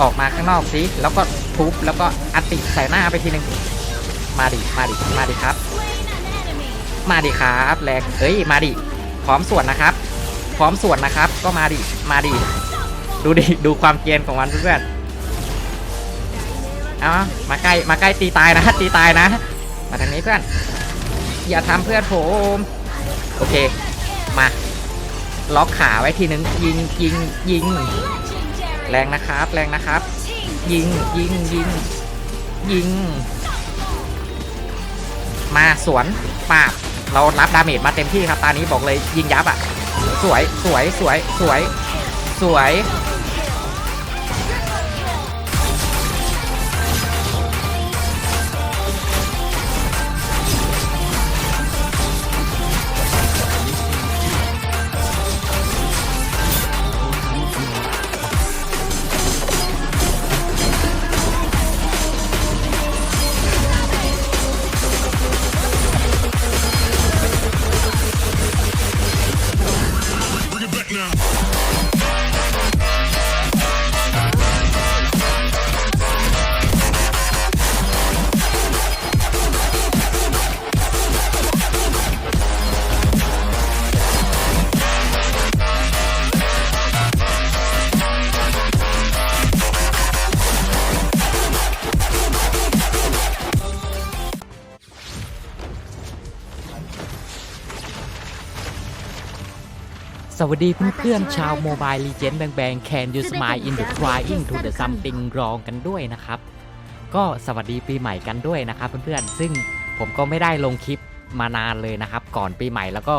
ออกมาข้างนอกสิแล้วก็ทุบแล้วก็อัติใส่หน้าไปทีหนึ่งมาดิมาดิมาดิครับ มาดิครับแรงเอ้ยมาดิพร้อมส่วนนะครับ พร้อมส่วนนะครับ ก็มาดิมาดิดูดิดูความเกรียนของมันเพื่อนเอามาใกล้มาใกล้ตีตายนะตีตายนะ มาทางนี้เพื่อนอย่าทำเพื่อนผมโอเคมาล็อกขาไว้ทีนึงยิงยิงยิง แรงนะครับ แรงนะครับ ยิงยิงยิงยิง มาสวนปาบเรารับดาเมจมาเต็มที่ครับตานี้บอกเลยยิงยับอะ สวยสวยสวยสวย สวย วัสดีเพื่อนๆชาวโมบายลีเจนแบงแบง Can you smile in the crying to the something wrong กันด้วยนะครับ ก็สวัสดีปีใหม่กันด้วยนะครับเพื่อนๆซึ่งผมก็ไม่ได้ลงคลิปมานานเลยนะครับ ก่อนปีใหม่แล้วก็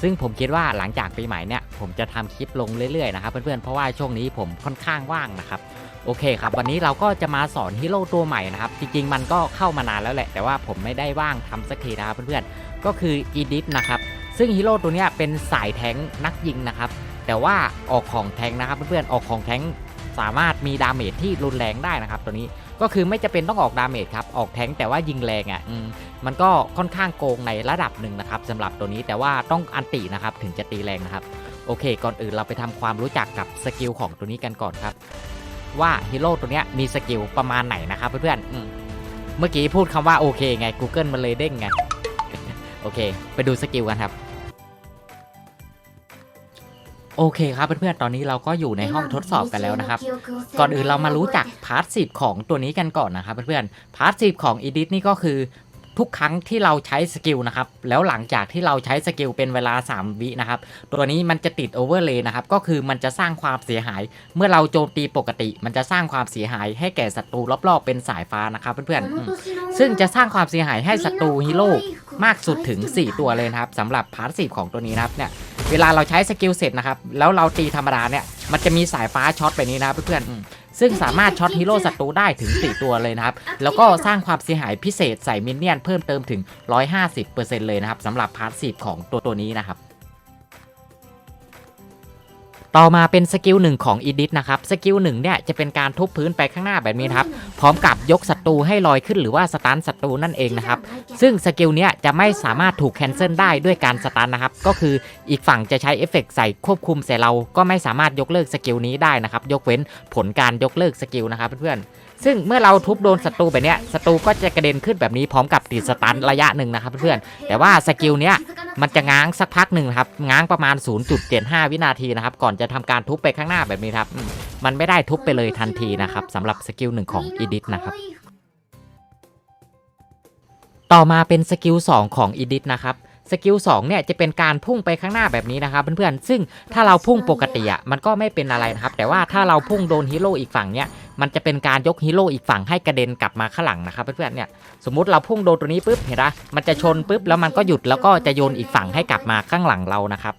ซึ่งผมคิดว่าหลังจากปีใหม่เนี่ยผมจะทำคลิปลงเรื่อยๆนะครับเพื่อนๆเพราะว่าช่วงนี้ผมค่อนข้างว่างนะครับโอเคครับ วันนี้เราก็จะมาสอนฮีโร่ตัวใหม่นะครับ จริงๆ มันก็เข้ามานานแล้วแหละ แต่ว่าผมไม่ได้ว่างทำสักทีนะครับเพื่อนๆก็คืออีดิทนะครับ ซึ่งฮีโร่ตัวนี้เป็นสายแทงนักยิงนะครับ แต่ว่าออกของแทงนะครับเพื่อนๆออกของแทงสามารถมีดาเมจที่รุนแรงได้นะครับ ตัวนี้ก็คือไม่จะเป็นต้องออกดาเมจครับออกแทงแต่ว่ายิงแรงอะมันก็ค่อนข้างโกงในระดับหนึ่งนะครับสำหรับตัวนี้แต่ว่าต้องอันตินะครับถึงจะตีแรงนะครับโอเค ก่อนอื่นเราไปทำความรู้จักกับสกิลของตัวนี้กันก่อนครับ ว่าฮีโร่ตัวนี้มีสกิลประมาณไหนนะครับเพื่อนๆเมื่อกี้พูดคำว่าโอเคไง Google มันเลยเด้งไงโอเค ไปดูสกิลกันครับ โอเคครับเพื่อนๆ ตอนนี้เราก็อยู่ในห้องทดสอบกันแล้วนะครับ ก่อนอื่นเรามารู้จักพาร์ทสิบของตัวนี้กันก่อนนะครับเพื่อนๆ พาร์ทสิบของ Edit นี่ก็คือทุกครั้งที่เราใช้สกิลนะครับ แล้วหลังจากที่เราใช้สกิลเป็นเวลา 3 วินะครับ ตัวนี้มันจะติดโอเวอร์เลย์นะครับ ก็คือมันจะสร้างความเสียหาย เมื่อเราโจมตีปกติ มันจะสร้างความเสียหายให้แก่ศัตรูรอบๆ เป็นสายฟ้านะครับเพื่อนๆ ซึ่งจะสร้างความเสียหายให้ศัตรูฮีโร่มากสุดถึง 4 ตัวเลยนะครับสำหรับพาร์ทสีของตัวนี้นะครับเนี่ย เวลาเราใช้สกิลเสร็จนะครับแล้วเราตีธรรมดาเนี่ยมันจะมีสายฟ้าช็อตไปนี้นะครับเพื่อนๆซึ่งสามารถช็อตฮีโร่ศัตรูได้ถึง 4 ตัวเลยนะครับ แล้วก็สร้างความเสียหายพิเศษใส่มินเนี่ยนเพิ่มเติมถึง 150%เลยนะครับสำหรับพาร์ทสีของตัวตัวนี้นะครับ ต่อมาเป็นสกิลหนึ่งของอีดิทนะครับสกิลหนึ่งเนี่ยจะเป็นการทุบพื้นไปข้างหน้าแบบนี้ครับพร้อมกับยกศัตรูให้ลอยขึ้นหรือว่าสตันศัตรูนั่นเองนะครับซึ่งสกิลเนี้ยจะไม่สามารถถูกแคนเซิลได้ด้วยการสตันนะครับก็คืออีกฝั่งจะใช้เอฟเฟกต์ใส่ควบคุมใส่เราก็ไม่สามารถยกเลิกสกิลนี้ได้นะครับยกเว้นผลการยกเลิกสกิลนะครับเพื่อนๆซึ่งเมื่อเราทุบโดนศัตรูแบบเนี้ยศัตรูก็จะกระเด็นขึ้นแบบนี้พร้อมกับติดสตันระยะหนึ่งนะครับเพื่อนๆแต่ว่าสกิลเนี้ยมันจะง้างสักพักหนึ่งครับง้างประมาณ 0.75 วินาทีนะครับก่อนจะทำการทุบไปข้างหน้าแบบนี้ครับมันไม่ได้ทุบไปเลยทันทีนะครับสำหรับสกิลหนึ่งของ Edit นะครับต่อมาเป็นสกิล2ของ Edit นะครับ สกิล2เนี่ยจะเป็นการพุ่งไปข้างหน้าแบบนี้นะครับเพื่อนๆซึ่งถ้าเราพุ่งปกติอะมันก็ไม่เป็นอะไรนะครับ แต่ว่าถ้าเราพุ่งโดนฮีโร่อีกฝั่งเนี่ยมันจะเป็นการยกฮีโร่อีกฝั่งให้กระเด็นกลับมาข้างหลังนะครับเพื่อนๆเนี่ยสมมุติเราพุ่งโดนตัวนี้ปุ๊บเห็นปะมันจะชนปุ๊บแล้วมันก็หยุดแล้วก็จะโยนอีกฝั่งให้กลับมาข้างหลังเรานะครับ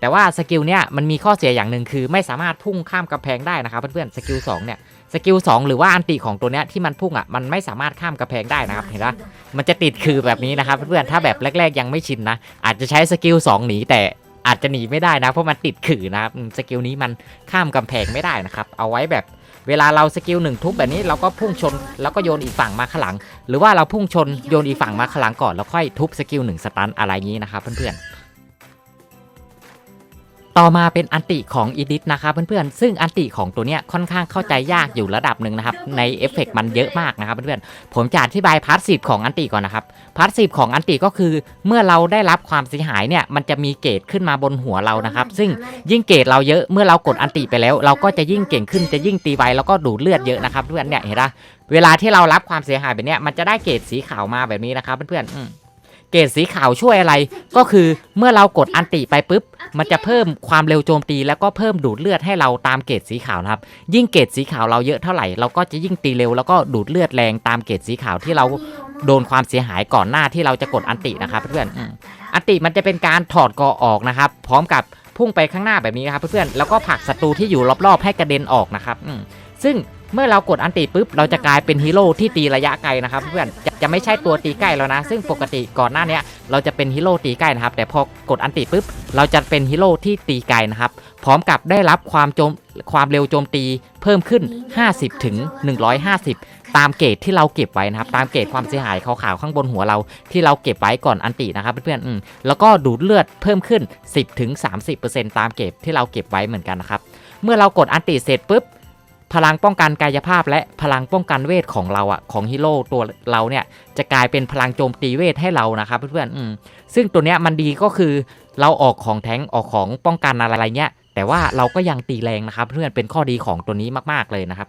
แต่ว่าสกิลเนี่ยมันมีข้อเสียอย่างหนึ่งคือไม่สามารถพุ่งข้ามกำแพงได้นะครับเพื่อนๆสกิล2เนี่ย สกิล2หรือว่าอันติของตัวเนี้ยที่มันพุ่งอะมันไม่สามารถข้ามกระแพงได้นะครับเห็นปะมันจะติดคือแบบนี้นะครับเพื่อนๆถ้าแบบแรก ๆ ยังไม่ชินนะ อาจจะใช้สกิล2หนีแต่อาจจะหนีไม่ได้นะ เพราะมันติดขื่อนะครับสกิลนี้มันข้ามกำแพงไม่ได้นะครับ เอาไว้แบบเวลาเราสกิลหนึ่งทุบแบบนี้เราก็พุ่งชนแล้วก็โยนอีกฝั่งมาข้างหลัง หรือว่าเราพุ่งชนโยนอีกฝั่งมาข้างหลังก่อนแล้วค่อยทุบสกิลหนึ่งสตันอะไรงนี้นะครับเพื่อนๆ ต่อมาเป็นอันติของอีดิทนะครับเพื่อนๆซึ่งอันติของตัวเนี้ยค่อนข้างเข้าใจยากอยู่ระดับหนึ่งนะครับในเอฟเฟกต์มันเยอะมากนะครับเพื่อนๆผมจะอธิบายพาร์ทสีของอันติก่อนนะครับพาร์ทสีของอันติก็คือ เมื่อเราได้รับความเสียหายเนี่ยมันจะมีเกรดขึ้นมาบนหัวเรานะครับ ซึ่งยิ่งเกรดเราเยอะเมื่อเรากดอันติไปแล้ว เราก็จะยิ่งเก่งขึ้นจะยิ่งตีไวแล้วก็ดูดเลือดเยอะนะครับเพื่อนเนี่ยเห็นปะเวลาที่เรารับความเสียหายแบบเนี้ยมันจะได้เกรดสีขาวมาแบบนี้นะครับเพื่อนๆ เกรดสีขาวช่วยอะไร ก็คือเมื่อเรากดอันติไปปุ๊บ มันจะเพิ่มความเร็วโจมตีแล้วก็เพิ่มดูดเลือดให้เราตามเกรดสีขาวนะครับ ยิ่งเกรดสีขาวเราเยอะเท่าไหร่เราก็จะยิ่งตีเร็วแล้วก็ดูดเลือดแรงตามเกรดสีขาวที่เราโดนความเสียหายก่อนหน้าที่เราจะกดอันตินะครับเพื่อนอันติมันจะเป็นการถอดกอออกนะครับ พร้อมกับพุ่งไปข้างหน้าแบบนี้ครับเพื่อนๆแล้วก็ผลักศัตรูที่อยู่รอบๆให้กระเด็นออกนะครับซึ่ง เมื่อเรากดอันติปุ๊บเราจะกลายเป็นฮีโร่ที่ตีระยะไกลนะครับเพื่อนจะจะไม่ใช่ตัวตีใกล้แล้วนะ ซึ่งปกติก่อนหน้านี้เราจะเป็นฮีโร่ตีใกล้นะครับ แต่พอกดอันติปุ๊บเราจะเป็นฮีโร่ที่ตีไกลนะครับ พร้อมกับได้รับความโจมความเร็วโจมตีเพิ่มขึ้น 50 ถึง 150 ตามเกรดที่เราเก็บไว้นะครับ ตามเกรดความเสียหายขาวๆข้างบนหัวเราที่เราเก็บไว้ก่อนอันตินะครับเพื่อนๆแล้วก็ดูดเลือดเพิ่มขึ้น 10ถึง30%ตามเก็บที่เราเก็บไว้เหมือนกันนะครับ เมื่อเรากดอันติเสร็จปุ๊บ พลังป้องกันกายภาพและพลังป้องกันเวทของเราอะของฮีโร่ตัวเราเนี่ยจะกลายเป็นพลังโจมตีเวทให้เรานะครับเพื่อนๆซึ่งตัวเนี้ยมันดีก็คือเราออกของแท้งออกของป้องกันอะไรเงี้ยแต่ว่าเราก็ยังตีแรงนะครับ เพื่อนเป็นข้อดีของตัวนี้มากๆเลยนะครับ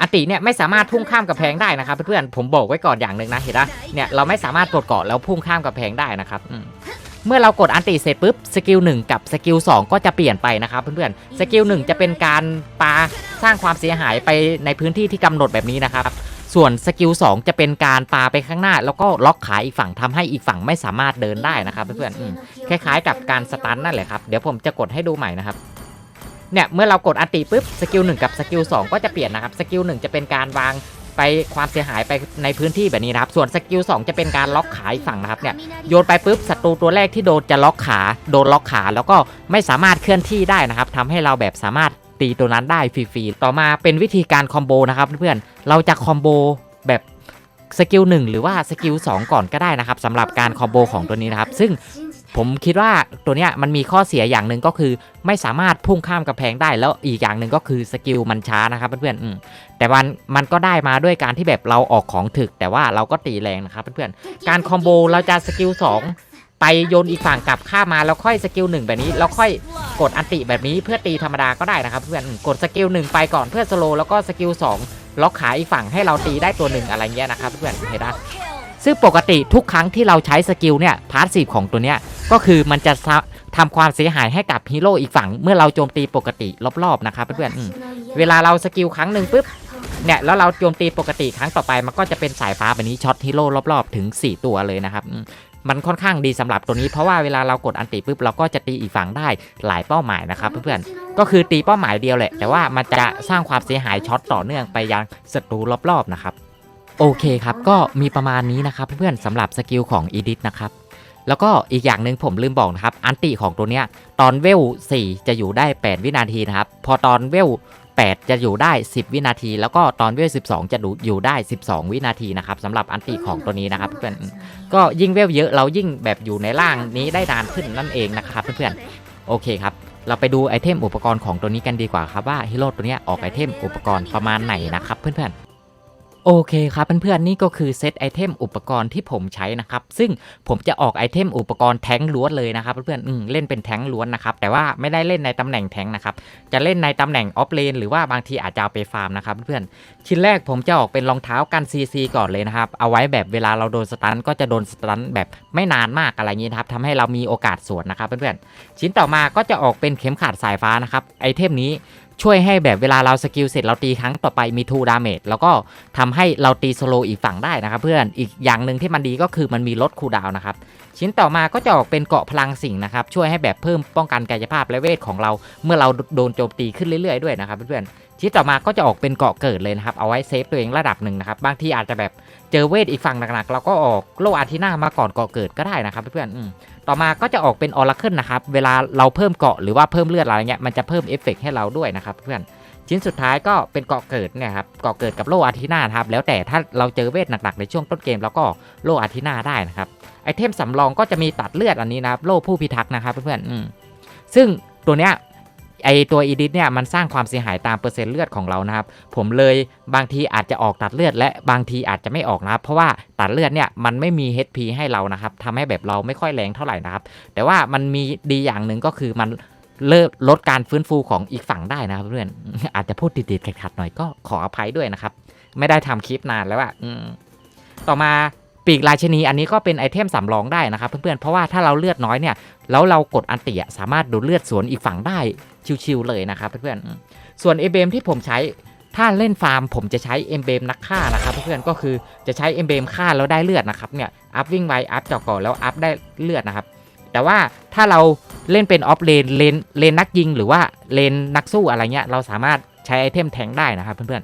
อันติเนี่ยไม่สามารถพุ่งข้ามกับแพงได้นะครับเพื่อนๆผมบอกไว้ก่อนอย่างหนึ่งนะเห็นปะเนี่ยเราไม่สามารถกดเกาะแล้วพุ่งข้ามกับแพงได้นะครับ เมื่อเรากดอันติเสร็จปุ๊บสกิล1กับสกิล2ก็จะเปลี่ยนไปนะครับเพื่อนๆสกิล1จะเป็นการปาสร้างความเสียหายไปในพื้นที่ที่กำหนดแบบนี้นะครับส่วนสกิล2จะเป็นการปาไปข้างหน้า แล้วก็ล็อกขาอีกฝั่งทำให้อีกฝั่งไม่สามารถเดินได้นะครับเพื่อนๆอืมคล้ายๆ กับการสตันนั่นแหละครับเดี๋ยวผมจะกดให้ดูใหม่นะครับเนี่ยเมื่อเรากดอันติปุ๊บสกิล1กับสกิล2ก็จะเปลี่ยนนะครับสกิล1จะเป็นการวาง ไปความเสียหายไปในพื้นที่แบบนี้นะครับ ส่วนสกิล2จะเป็นการล็อกขาอีกฝั่งนะครับเนี่ยโยนไปปุ๊บศัตรูตัวแรกที่โดนจะล็อกขาโดนล็อกขาแล้วก็ไม่สามารถเคลื่อนที่ได้นะครับทำให้เราแบบสามารถตีตัวนั้นได้ฟรีๆต่อมาเป็นวิธีการคอมโบนะครับเพื่อนๆเราจะคอมโบแบบสกิล1หรือว่าสกิล2ก่อนก็ได้นะครับสำหรับการคอมโบของตัวนี้นะครับ ซึ่ง ผมคิดว่าตัวเนี้ยมันมีข้อเสียอย่างหนึ่งก็คือ ไม่สามารถพุ่งข้ามกระแพงได้แล้วอีกอย่างหนึ่งก็คือสกิลมันช้านะครับเพื่อนๆแต่มันมันก็ได้มาด้วยการที่แบบเราออกของถึก แต่ว่าเราก็ตีแรงนะครับเพื่อนๆการคอมโบเราจะสกิล2ไปโยนอีกฝั่งกลับข้ามาแล้วค่อยสกิล1แบบนี้แล้วค่อยกดอันติแบบนี้เพื่อตีธรรมดาก็ได้นะครับเพื่อนกดสกิล1ไปก่อนเพื่อสโลแล้วก็สกิล2ล็อกขาอีกฝั่งให้เราตีได้ตัวหนึ่งอะไรเงี้ยนะครับเพื่อนเห็นไหม ซึ่งปกติทุกครั้งที่เราใช้สกิลเนี่ยพาร์ทสีของตัวเนี้ยก็คือมันจะซะทำความเสียหายให้กับฮีโร่อีกฝั่ง เมื่อเราโจมตีปกติรอบๆนะครับเพื่อนๆอืมเวลาเราสกิลครั้งหนึ่งปุ๊บเนี่ยแล้วเราโจมตีปกติครั้งต่อไปมันก็จะเป็นสายฟ้าแบบนี้ช็อตฮีโร่รอบๆ ถึง 4 ตัวเลยนะครับอืมมันค่อนข้างดีสำหรับตัวนี้เพราะว่าเวลาเรากดอันติปุ๊บเราก็จะตีอีกฝั่งได้หลายเป้าหมายนะครับเพื่อนๆก็คือตีเป้าหมายเดียวแหละแต่ว่ามันจะสร้างความเสียหายช็อตต่อเนื่องไปยังศัตรูรอบๆนะครับ โอเคครับ ก็มีประมาณนี้นะครับเพื่อนๆสำหรับสกิลของอีดิทนะครับ แล้วก็อีกอย่างหนึ่งผมลืมบอกนะครับ อันติของตัวเนี้ยตอนเวล 4 จะอยู่ได้ 8 วินาทีนะครับ พอตอนเวล 8 จะอยู่ได้ 10 วินาที แล้วก็ตอนเวล 12 จะอยู่ได้ 12 วินาทีนะครับสำหรับอันติของตัวนี้นะครับเพื่อนก็ยิ่งเวลเยอะเรายิ่งแบบอยู่ในร่างนี้ได้นานขึ้นนั่นเองนะครับเพื่อนๆโอเคครับเราไปดูไอเทมอุปกรณ์ของตัวนี้กันดีกว่าครับว่าฮีโร่ตัวนี้ออกไอเทมอุปกรณ์ประมาณไหนนะครับเพื่อนๆ โอเคครับเพื่อนๆนี่ก็คือเซตไอเทมอุปกรณ์ที่ผมใช้นะครับ ซึ่งผมจะออกไอเทมอุปกรณ์แท้งล้วนเลยนะครับเพื่อนๆเล่นเป็นแท้งล้วนนะครับ แต่ว่าไม่ได้เล่นในตำแหน่งแท้งนะครับ จะเล่นในตำแหน่งออฟเลนหรือว่าบางทีอาจจะเอาไปฟาร์มนะครับเพื่อนๆชิ้นแรกผมจะออกเป็นรองเท้ากันซีซีก่อนเลยนะครับ เอาไว้แบบเวลาเราโดนสตันก็จะโดนสตันแบบไม่นานมากอะไรอย่างนี้นะครับทำให้เรามีโอกาสสวนนะครับเพื่อนๆชิ้นต่อมาก็จะออกเป็นเข็มขัดสายฟ้านะครับไอเทมนี้ ช่วยให้แบบเวลาเราสกิลเสร็จเราตีครั้งต่อไปมี2ดาเมจแล้วก็ทำให้เราตีสโลอีกฝั่งได้นะครับเพื่อนอีกอย่างหนึ่งที่มันดีก็คือมันมีลดคูดาวนะครับชิ้นต่อมาก็จะออกเป็นเกาะพลังสิ่งนะครับช่วยให้แบบเพิ่มป้องกันกายภาพและเวทของเรา เมื่อเราโดนโจมตีขึ้นเรื่อยๆด้วยนะครับเพื่อนๆชิ้นต่อมาก็จะออกเป็นเกาะเกิดเลยนะครับเอาไว้เซฟตัวเองระดับหนึ่งนะครับบางทีอาจจะแบบเจอเวทอีกฝั่งหนักๆเราก็ออกโลอาทินามาก่อนเกาะเกิดก็ได้นะครับเพื่อนๆ ต่อมาก็จะออกเป็นออร์เคิลนะครับ เวลาเราเพิ่มเกาะหรือว่าเพิ่มเลือดอะไรเงี้ยมันจะเพิ่มเอฟเฟกต์ให้เราด้วยนะครับเพื่อนชิ้นสุดท้ายก็เป็นเกาะเกิดเนี่ยครับเกาะเกิดกับโลอาทินาครับแล้วแต่ถ้าเราเจอเวทหนักๆในช่วงต้นเกมแล้วก็โลอาทินาได้นะครับไอเทมสำรองก็จะมีตัดเลือดอันนี้นะครับโลผู้พิทักษ์นะครับเพื่อนๆซึ่งตัวเนี้ย ไอตัวอีดิทเนี่ยมันสร้างความเสียหายตามเปอร์เซ็นต์เลือดของเรานะครับ ผมเลยบางทีอาจจะออกตัดเลือดและบางทีอาจจะไม่ออกนะครับ เพราะว่าตัดเลือดเนี่ยมันไม่มี HP ให้เรานะครับทำให้แบบเราไม่ค่อยแรงเท่าไหร่นะครับ แต่ว่ามันมีดีอย่างหนึ่งก็คือมันเลิกลดการฟื้นฟูของอีกฝั่งได้นะครับเพื่อนอาจจะพูดติดๆขัดๆหน่อยก็ขออภัยด้วยนะครับ ไม่ได้ทำคลิปนานแล้วอะต่อมา ปีกราชนีอันนี้ก็เป็นไอเทมสำรองได้นะครับเพื่อนๆเพราะว่าถ้าเราเลือดน้อยเนี่ยแล้วเรากดอันติอะสามารถดูดเลือดสวนอีกฝั่งได้ชิวๆเลยนะครับเพื่อนๆอืมส่วนเอเบมที่ผมใช้ถ้าเล่นฟาร์มผมจะใช้เอมเบมนักฆ่านะครับเพื่อนๆก็คือจะใช้เอมเบมฆ่าแล้วได้เลือดนะครับเนี่ยอัพวิ่งไวอัพเจาะก่อนแล้วอัพได้เลือดนะครับแต่ว่าถ้าเราเล่นเป็นออฟเลนเลนเลนนักยิง หรือว่าเลนนักสู้อะไรเงี้ยเราสามารถใช้ไอเทมแทงได้นะครับเพื่อน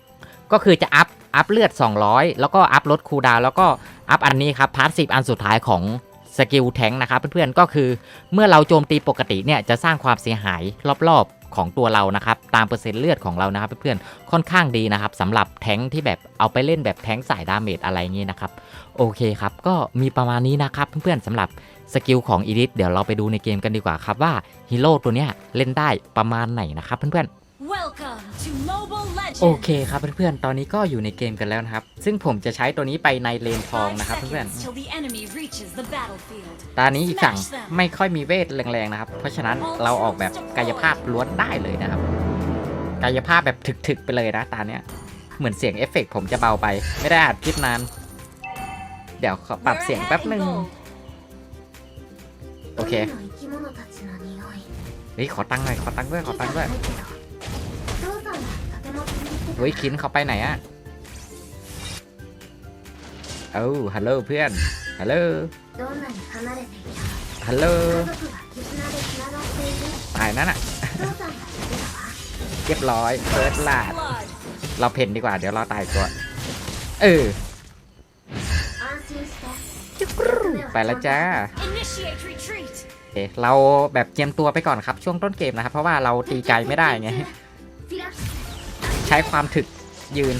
ๆก็คือจะอัพ อัพเลือด 200 แล้วก็อัพลดคูลดาวแล้วก็อัพอันนี้ครับพาร์ทสิอันสุดท้ายของสกิลแทงนะครับเพื่อนๆก็คือเมื่อเราโจมตีปกติเนี่ยจะสร้างความเสียหายรอบๆของตัวเรานะครับตามเปอร์เซ็นต์เลือดของเรานะครับเพื่อนๆค่อนข้างดีนะครับสำหรับแทงที่แบบเอาไปเล่นแบบแทงสายดาเมจอะไรงี้นะครับโอเคครับก็มีประมาณนี้นะครับเพื่อนๆสำหรับสกิลของอีดิทเดี๋ยวเราไปดูในเกมกันดีกว่าครับว่าฮีโร่ตัวเนี้ยเล่นได้ประมาณไหนนะครับเพื่อนๆ Welcome to Mobile Legends. โอเคครับเพื่อนๆ ตอนนี้ก็อยู่ในเกมกันแล้วนะครับ ซึ่งผมจะใช้ตัวนี้ไปในเลนทอง Five นะครับเพื่อน seconds till the enemy reaches the battlefield. ๆตอนนี้อีกฝั่งไม่ค่อยมีเวทแรงๆนะครับ เพราะฉะนั้นเราออกแบบกายภาพล้วนได้เลยนะครับ กายภาพแบบถึกๆไปเลยนะตาเนี้ย เหมือนเสียงเอฟเฟกต์ผมจะเบาไป ไม่ได้อัดคลิปนาน เดี๋ยวขอปรับ We're เสียง ahead แป๊บ in หนึ่ง gold. โอเคเฮ้ยขอตังค์หน่อยขอตังค์ด้วยขอตังค์ด้วย เฮ้ยคินเขาไปไหนอะเอ้าฮัลโหลเพื่อนฮัลโหลฮัลโหลตายนั่นอะเรียบร้อยเฟิร์สลาด Blood. เราเพ่นดีกว่า เดี๋ยวเราตายตัวเออไปแล้วจ้า Initiate retreat. เอ๊ะเราแบบเจียมตัวไปก่อนครับช่วงต้นเกมนะครับ เพราะว่าเราตีไกลไม่ได้ไง ใช้ความถึกยืน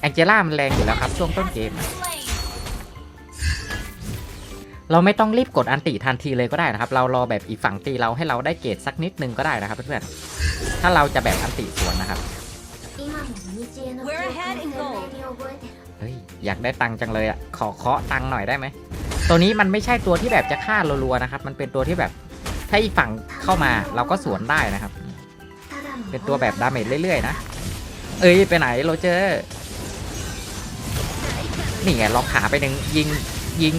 แองเจล่ามันแรงอยู่แล้วครับ ช่วงต้นเกม Slain. เราไม่ต้องรีบกดอันติทันทีเลยก็ได้นะครับ เรารอแบบอีกฝั่งตีเราให้เราได้เกรดสักนิดนึงก็ได้นะครับเพื่อนๆถ้าเราจะแบบอันติสวนนะครับ We're ahead in gold. เฮ้ยอยากได้ตังค์จังเลยอะขอเคาะตังค์หน่อยได้ไหมตัวนี้มันไม่ใช่ตัวที่แบบจะฆ่ารัวๆนะครับ มันเป็นตัวที่แบบถ้าอีกฝั่งเข้ามาเราก็สวนได้นะครับ เป็นตัวแบบดาเมจเรื่อยๆนะ เอ้ยไปไหนโรเจอร์นี่ไงล็อกขาไปหนึ่งยิงยิง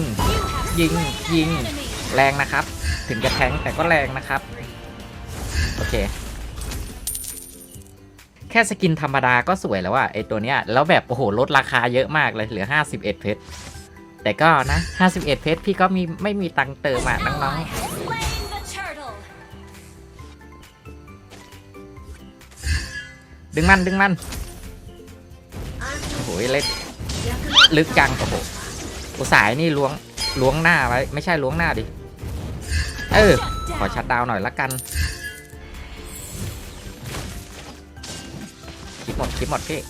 You have Ying, slain an ying. enemy. แรงนะครับ ถึงจะแทงแต่ก็แรงนะครับ โอเค แค่สกินธรรมดาก็สวยแล้วอะไอตัวเนี้ย แล้วแบบ โอ้โห ลดราคาเยอะมากเลยเหลือ 51 เพชรแต่ก็นะ 51 เพชรพี่ก็มีไม่มีตังค์เติมอะน้อง ally ดึงมันดึงมันโอ้โหเล่นลึกจังโอ้โหอุตสายนี่ล้วงล้วงหน้าไว้ไม่ใช่ล้วงหน้าดิเออขอชัดดาวหน่อยละกันคลิปหมดคลิปหมดพี่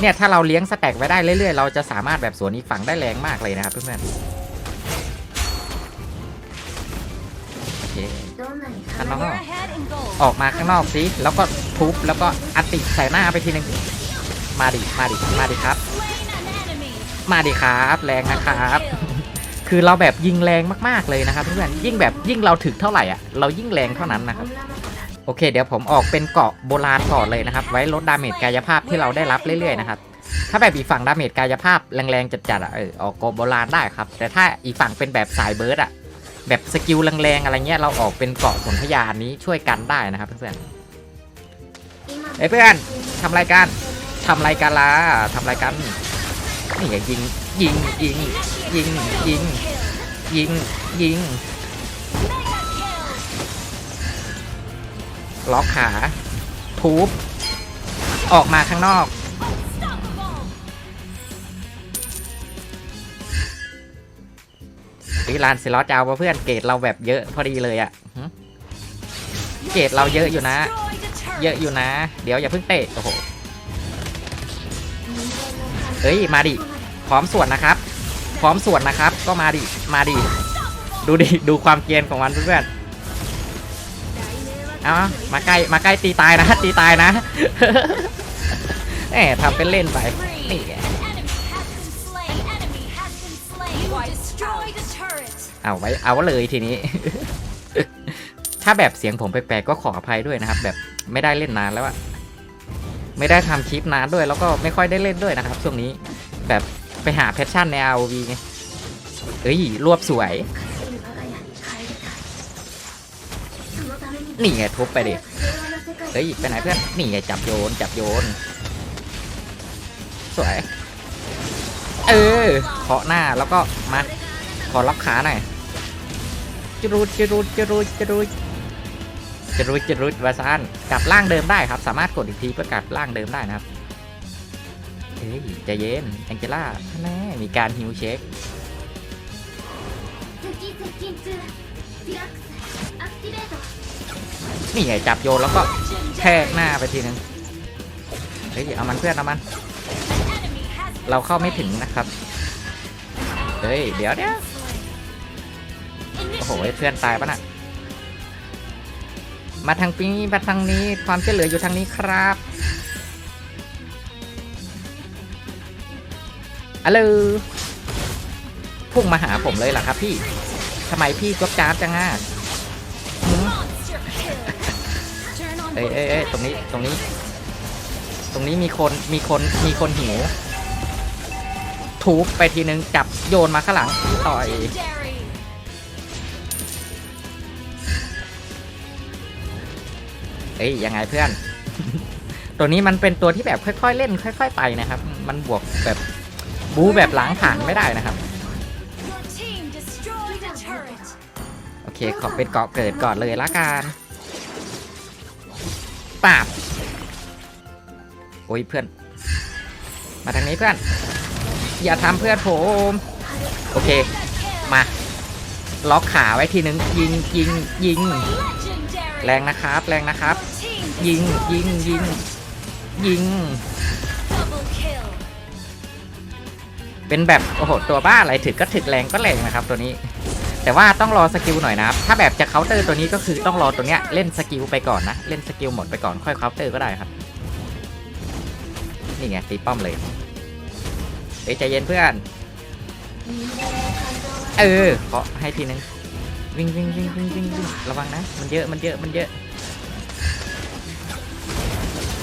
เนี่ยถ้าเราเลี้ยงสแต็กไว้ได้เรื่อยๆ เราจะสามารถแบบสวนอีกฝั่งได้แรงมากเลยนะครับเพื่อนๆโอเค อันน้อง We're ahead in gold. ออกมาข้างนอกสิแล้วก็ทุบแล้วก็อัดติใส่หน้าไปทีหนึงมาดิมาดิมาดิครับ มาดิครับแรงนะครับ คือเราแบบยิงแรงมากๆเลยนะครับเพื่อนยิ่งแบบยิ่งเราถึกเท่าไหร่อะเรายิ่งแรงเท่านั้นนะครับโอเคเดี๋ยวผมออกเป็นเกาะโบราณก่อนเลยนะครับ ไว้ลดดาเมจกายภาพที่เราได้รับเรื่อยๆนะครับถ้าแบบอีกฝั่งดาเมจกายภาพแรงๆจัดๆอะเออออกเกาะโบราณได้ครับ แต่ถ้าอีกฝั่งเป็นแบบสายเบิร์ดอะ แบบสกิลแรงๆอะไรเงี้ยเราออกเป็นเกาะสนธยานี้ช่วยกันได้นะครับเพื่อนเฮ้ยเพื่อนทำรายการทำรายการละทำรายการนี่ยิงยิงยิงยิงยิงยิงยิงล็อกขาทุบออกมาข้างนอก วิลานซิลอสจะเอาเพื่อนเกรดเราแบบเยอะพอดีเลยอะ่ะเกรดเราเยอะอยู่นะ เยอะอยู่นะ เดี๋ยวอย่าเพิ่งเตะโอ้โหเฮ้ยมาดิพร้อมส่วนนะครับ พร้อมส่วนนะครับ ก็มาดิมาดิดูดิดูความเกรียนของมันเพื่อนเอามาใกล้มาใกล้ตีตายนะตีตายนะแหมทำเป็นเล่นไปนี่ เอาไว้เอาเลยทีนี้ ถ้าแบบเสียงผมแปลกๆก็ขออภัยด้วยนะครับ แบบไม่ได้เล่นนานแล้วอะไม่ได้ทำคลิปนานด้วย แล้วก็ไม่ค่อยได้เล่นด้วยนะครับช่วงนี้แบบไปหาแพชชั่นใน ROV ไงเอ้ยรวบสวยนี่ไงทุบไปดิเฮ้ยไปไหนเพื่อนนี่ไงจับโยนจับโยน สวย เออเคาะหน้าแล้วก็มา ขอรับขาหน่อยจรูดจรูดจรูดจรูดจรูดจรูดวาซานกลับร่างเดิมได้ครับ สามารถกดอีกทีเพื่อกลับร่างเดิมได้นะครับเฮ้ยใจเย็นแองเจล่าแน่มีการฮิวเช็คนี่ไงจับโยนแล้วก็แทกหน้าไปทีนึงเฮ้ยเอามันเพื่อนเอามัน An enemy has been เราเข้าไม่ถึงนะครับ เฮ้ย เดี๋ยวเดี๋ยว slain. โอ้โหเพื่อนตายปะน่ะ มาทางนี้มาทางนี้ความช่วยเหลืออยู่ทางนี้ครับอะเลพุ่งมาหาผมเลยเหรอครับพี่ทำไมพี่จ๊บจ้าบจังอะเอ้ยเอ้ยตรงนี้ตรงนี้ ตรงนี้มีคนมีคนมีคนหิวทุบไปทีนึงจับโยนมาข้างหลังต่อย เอ้ยยังไงเพื่อน ตัวนี้มันเป็นตัวที่แบบค่อย ๆ เล่น ค่อย ๆ ไปนะครับ มันบวกแบบบูแบบล้างผ่านไม่ได้นะครับ โอเคขอเป็นเกาะเกิดก่อนเลยละกันปาบโอ้ยเพื่อน มาทางนี้เพื่อน อย่าทำเพื่อนผมโอเค มา ล็อกขาไว้ทีนึงยิงยิงยิง แรงนะครับ แรงนะครับ Your team ยิง destroyed ยิง a ยิง turret. ยิง Double kill. เป็นแบบ โอ้โห ตัวบ้าอะไรถึกก็ถึกแรงก็แรงนะครับตัวนี้ แต่ว่าต้องรอสกิลหน่อยนะครับ ถ้าแบบจะเคาน์เตอร์ตัวนี้ก็คือต้องรอตัวเนี้ยเล่นสกิลไปก่อนนะ เล่นสกิลหมดไปก่อนค่อยเคาน์เตอร์ก็ได้ครับ นี่ไงตีป้อมเลยเอ้ยใจเย็นเพื่อน เออเคาะให้ทีนึง วิ่งวิ่งวิ่งวิ่งวิ่งวิ่งระวังนะ มันเยอะมันเยอะมันเยอะ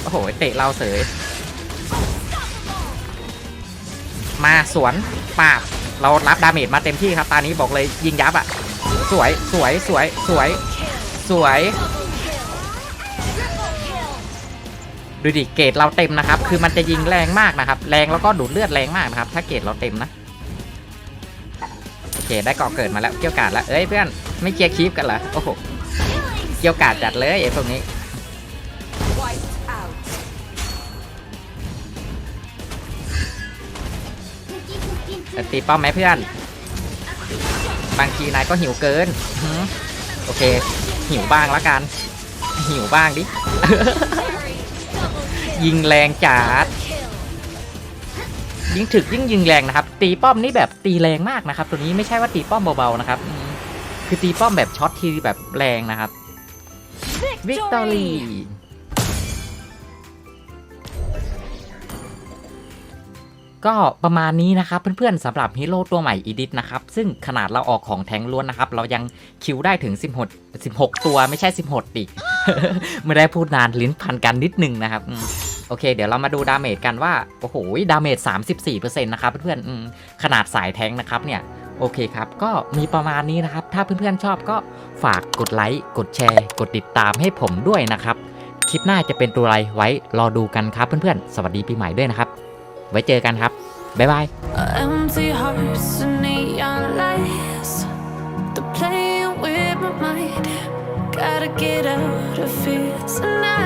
โอ้โห เตะเราเสย มาสวนปาบเรารับดาเมจมาเต็มที่ครับตอนนี้บอกเลยยิงยับอะ่ะ สวยสวยสวยสวย สวย ดูดิ เกรดเราเต็มนะครับ คือมันจะยิงแรงมากนะครับ แรงแล้วก็ดูดเลือดแรงมากนะครับ ถ้าเกรดเราเต็มนะโอเค ได้เกาะเกิดมาแล้วเกี่ยวกาดแล้ว เอ้ยเพื่อน ไม่เกียร์คีฟกันเหรอ โอ้โห เกี่ยวกาดจัดเลยไอ้พวกนี้ ตีป้อมไหมเพื่อน บางทีนายก็หิวเกิน โอเค หิวบ้างละกัน หิวบ้างดิ ยิงแรงจัดยิ่งถึกยิ่งยิงแรงนะครับ ตีป้อมนี่แบบตีแรงมากนะครับ ตัวนี้ไม่ใช่ว่าตีป้อมเบาๆนะครับ คือตีป้อมแบบช็อตทีแบบแรงนะครับวิกตอรี่ก็ประมาณนี้นะครับเพื่อนๆสำหรับฮีโร่ตัวใหม่อีดิทนะครับ ซึ่งขนาดเราออกของแทงล้วนนะครับ เรายังคิวได้ถึง 16 16 ตัวไม่ใช่ 16ดิไม่ได้พูดนานลิ้นพันกันนิดนึงนะครับอืมโอเค เดี๋ยวเรามาดูดาเมจกันว่า โอ้โหดาเมจ 34%นะครับเพื่อนๆอืมขนาดสายแทงนะครับเนี่ย โอเคครับ ก็มีประมาณนี้นะครับ ถ้าเพื่อนๆชอบก็ฝากกดไลค์ กดแชร์ กดติดตามให้ผมด้วยนะครับ คลิปหน้าจะเป็นตัวอะไรไว้รอดูกันครับเพื่อนๆ สวัสดีปีใหม่ด้วยนะครับ ไว้เจอกันครับ บ๊ายบาย Empty hearts and neon lights. They're playing with my mind. Gotta get out of here tonight.